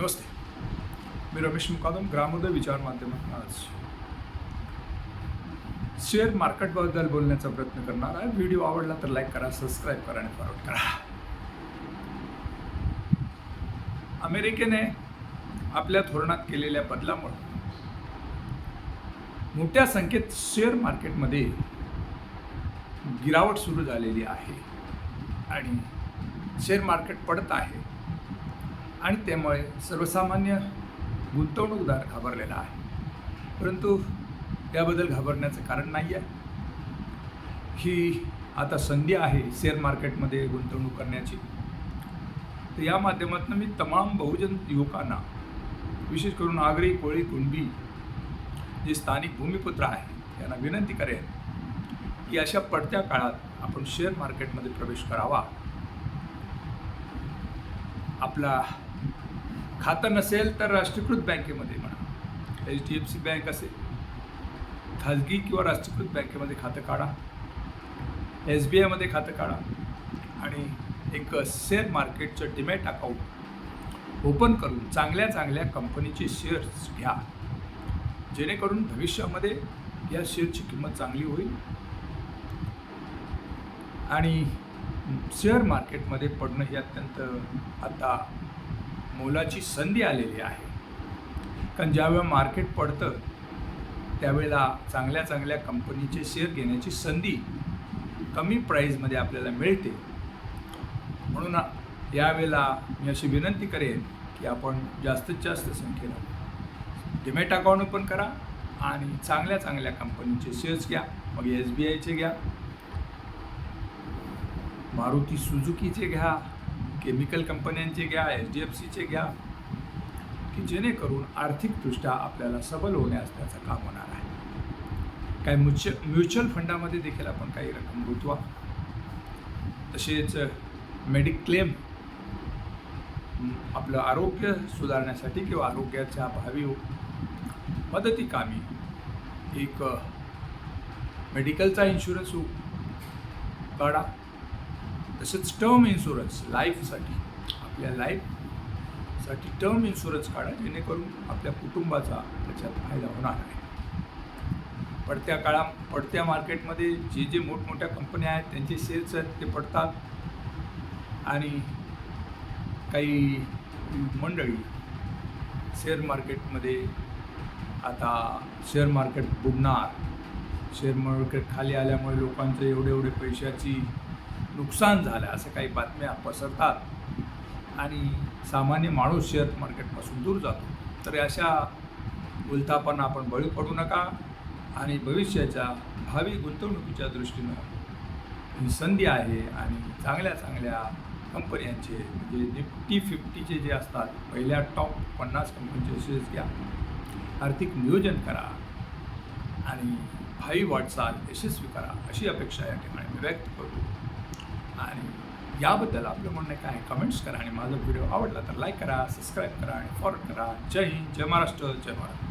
नमस्ते. मी रमेश मुकादम ग्रामोदय विचार माध्यमातून आज शेअर मार्केटबद्दल बोलण्याचा प्रयत्न करणार आहे. व्हिडिओ आवडला तर लाईक करा सबस्क्राईब करा आणि फॉरवर्ड करा. अमेरिकेने आपल्या धोरणात केलेल्या बदलामुळे मोठ्या संख्येत शेअर मार्केटमध्ये गिरावट सुरू झालेली आहे. आणि शेअर मार्केट पडत आहे. आणि त्यामुळे सर्वसामान्य गुंतवणूकदार घाबरलेला आहे. परंतु याबद्दल घाबरण्याचं कारण नाही आहे ही आता संधी आहे शेअर मार्केटमध्ये गुंतवणूक करण्याची. तर या माध्यमातून मी तमाम बहुजन युवकांना विशेष करून आगरी कोळी कुणबी जे स्थानिक भूमिपुत्र आहे यांना विनंती करेन की अशा पडत्या काळात आपण शेअर मार्केटमध्ये प्रवेश करावा. आपला खातं नसेल तर राष्ट्रीयकृत बँकेमध्ये म्हणा. H D F C bank असेल. खाजगी किंवा राष्ट्रीयकृत बँकेमध्ये खातं काढा. एस बी आयमध्ये खातं काढा. आणि एक शेअर मार्केटचं डिमॅट अकाउंट ओपन करून चांगल्या चांगल्या कंपनीचे शेअर्स घ्या. जेणेकरून भविष्यामध्ये या शेअरची किंमत चांगली होईल. आणि शेअर मार्केटमध्ये पडणं हे अत्यंत आता मोलाची संधी आलेली आहे. कारण ज्यावेळेला मार्केट पडतं त्यावेळेला चांगल्या चांगल्या कंपनीचे शेअर घेण्याची संधी कमी प्राईजमध्ये आपल्याला मिळते. म्हणून यावेळेला मी अशी विनंती करेन की आपण जास्तीत जास्त संख्येनं डिमेट अकाउंट ओपन करा आणि चांगल्या चांगल्या कंपनीचे शेअर्स घ्या मग एस बी आयचे घ्या मारुती सुझुकीचे घ्या केमिकल कंपन्यांचे घ्या एच डी एफ सीचे घ्या की जेणेकरून आर्थिकदृष्ट्या आपल्याला सबल होण्यास त्याचं काम होणार आहे. काय म्युच म्युच्युअल फंडामध्ये देखील आपण काही रक्कम गुंतवा. तसेच मेडिक्लेम आपलं आरोग्य सुधारण्यासाठी किंवा आरोग्याच्या भावी मदती कामी एक मेडिकलचा इन्शुरन्स काढा. तसेच टर्म इन्शुरन्स लाईफसाठी आपल्या लाईफसाठी टर्म इन्शुरन्स काढा जेणेकरून आपल्या कुटुंबाचा त्याच्यात फायदा होणार आहे. पडत्या काळा पडत्या मार्केटमध्ये जे जे मोठमोठ्या कंपन्या आहेत त्यांचे शेअर्स आहेत ते पडतात. आणि काही मंडळी शेअर मार्केटमध्ये आता शेअर मार्केट बुडणार. शेअर मार्केट खाली आल्यामुळे लोकांचे एवढे एवढे पैशाची नुकसान झालं असं काही बातम्या पसरतात. आणि सामान्य माणूस शेअर मार्केटपासून दूर जातो. तर अशा उलथापांना आपण बळी पडू नका आणि भविष्याच्या भावी गुंतवणुकीच्या दृष्टीनं ही संधी आहे आणि चांगल्या चांगल्या कंपन्यांचे म्हणजे निफ्टी फिफ्टीचे जे असतात पहिल्या टॉप पन्नास कंपनीचे शेअर्स घ्या. आर्थिक नियोजन करा आणि भावी वाटचाल यशस्वी करा अशी अपेक्षा या ठिकाणी मी व्यक्त करतो. आणि याबद्दल आपलं म्हणणं काय? कमेंट्स करा आणि माझा व्हिडिओ आवडला तर लाईक करा सबस्क्राईब करा आणि फॉलो करा. जय हिंद जय महाराष्ट्र जय महाराष्ट्र